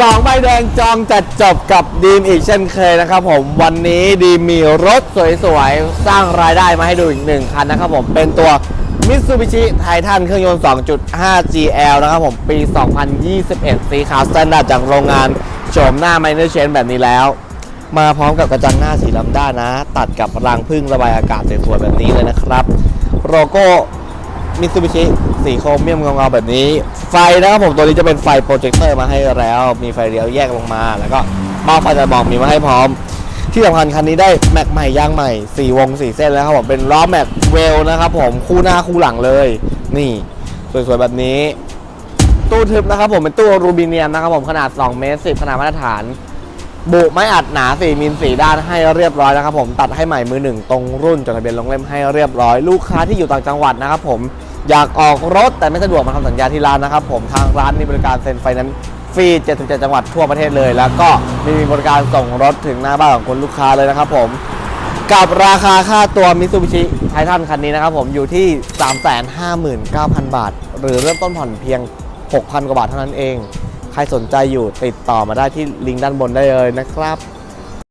สองใบแดงจองจัดจบกับดีมอีกเช่นเคยนะครับผมวันนี้ดีมมีรถสวยๆ สร้างรายได้มาให้ดูอีกหนึ่งคันนะครับผมเป็นตัว Mitsubishi Titan เครื่องยนต์ 2.5 GL นะครับผมปี 2021 สีขาวสแตนดาร์ดจากโรงงานโฉมหน้า Minor Change แบบนี้แล้ว มาพร้อมกับกระจังหน้าสีลำด้านนะ ตัดกับรางพึ่งระบายอากาศสวยๆแบบนี้เลยนะครับ โลโก้มิตซูบิชิ สีโครเมียมเงาๆแบบนี้ ไฟนะครับผมตัวนี้จะเป็นไฟโปรเจคเตอร์มาให้แล้ว มีไฟเลี้ยวแยกลงมา แล้วก็เบ้าไฟจะบอกมีมาให้พร้อม ที่สำคัญคันนี้ได้แม็กใหม่ยางใหม่4วง4เส้นแล้วครับผมเป็นล้อแม็กเวลนะครับผมคู่หน้าคู่หลังเลย นี่สวยๆแบบนี้ ตู้ทึบนะครับผมเป็นตู้อลูมิเนียมนะครับผมขนาด2เมตร10ขนาดมาตรฐานบุไม้อัดหนา4มิล4ด้านให้เรียบร้อยนะครับผมตัดให้ใหม่มือหนึ่งตรงรุ่นจดทะเบียนลงเล่มให้เรียบร้อย ลูกค้าที่อยู่ต่างจังหวัดนะครับผม อยากออกรถแต่ไม่สะดวกมาทำสัญญาที่ร้านนะครับผมทางร้านมีบริการเซ็นไฟนั้นซ์ฟรี 77 จังหวัดทั่วประเทศเลย แล้วก็มีบริการส่งรถถึงหน้าบ้านของคุณลูกค้าเลยนะครับผมกับราคาค่าตัวมิซูบิชิไททันคันนี้นะครับผมอยู่ที่ 359,000 บาท หรือเริ่มต้นผ่อนเพียง 6,000 กว่าบาทเท่านั้นเอง ใครสนใจอยู่ติดต่อมาได้ที่ลิงก์ด้านบนได้เลยนะครับ